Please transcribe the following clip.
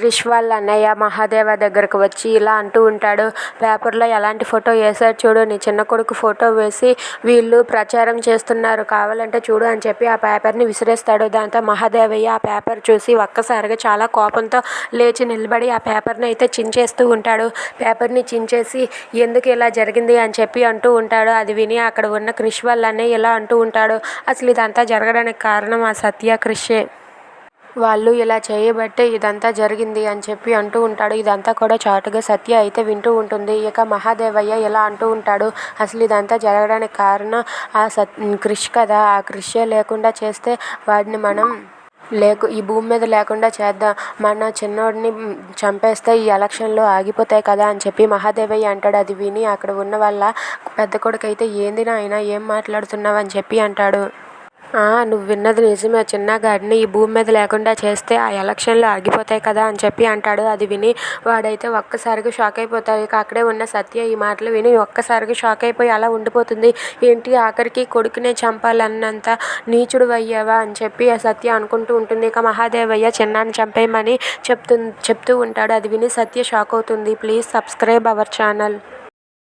క్రిష్ వాళ్ళ అన్నయ్య మహాదేవ దగ్గరకు వచ్చి ఇలా అంటూ ఉంటాడు పేపర్లో ఎలాంటి ఫోటో వేశారు చూడు నీ చిన్న కొడుకు ఫోటో వేసి వీళ్ళు ప్రచారం చేస్తున్నారు కావాలంటే చూడు అని చెప్పి ఆ పేపర్ని విసిరేస్తాడు. దాంతో మహాదేవయ్య ఆ పేపర్ చూసి ఒక్కసారిగా చాలా కోపంతో లేచి నిలబడి ఆ పేపర్ని అయితే చించేస్తూ ఉంటాడు. పేపర్ని చించేసి ఎందుకు ఇలా జరిగింది అని చెప్పి అంటూ ఉంటాడు. అది విని అక్కడ ఉన్న క్రిష్ వాళ్ళ ఇలా అంటూ ఉంటాడు అసలు ఇదంతా జరగడానికి కారణం ఆ సత్య క్రిషే. వాళ్ళు ఇలా చేయబట్టే ఇదంతా జరిగింది అని చెప్పి అంటూ ఉంటాడు. ఇదంతా కూడా చాటుగా సత్య అయితే వింటూ ఉంటుంది. ఇక మహాదేవయ్య ఇలా అంటూ ఉంటాడు. అసలు ఇదంతా జరగడానికి కారణం ఆ సత్ క్రిష్ కదా. ఆ క్రిషే లేకుండా చేస్తే వాడిని మనం లేకు ఈ భూమి మీద లేకుండా చేద్దాం. మన చిన్నోడిని చంపేస్తే ఈ ఎలక్షన్లు ఆగిపోతాయి కదా అని చెప్పి మహాదేవయ్య అంటాడు. అది విని అక్కడ ఉన్న వాళ్ళ పెద్ద కొడుకు అయితే ఏంది నాయన ఏం మాట్లాడుతున్నావు? అని చెప్పి అంటాడు. నువ్వు విన్నది నిజమే. చిన్న గాడిని ఈ భూమి మీద లేకుండా చేస్తే ఆ ఎలక్షన్లు ఆగిపోతాయి కదా అని చెప్పి అంటాడు. అది విని వాడైతే ఒక్కసారిగా షాక్ అయిపోతాడు. ఇక అక్కడే ఉన్న సత్య ఈ మాటలు విని ఒక్కసారిగా షాక్ అయిపోయి అలా ఉండిపోతుంది. ఏంటి ఆఖరికి కొడుకునే చంపాలన్నంత నీచుడు అయ్యావా అని చెప్పి ఆ సత్య అనుకుంటూ ఉంటుంది. ఇక మహాదేవయ్య చిన్నాన్ని చంపేయమని చెప్తు చెప్తూ ఉంటాడు. అది విని సత్య షాక్ అవుతుంది. Please subscribe our channel.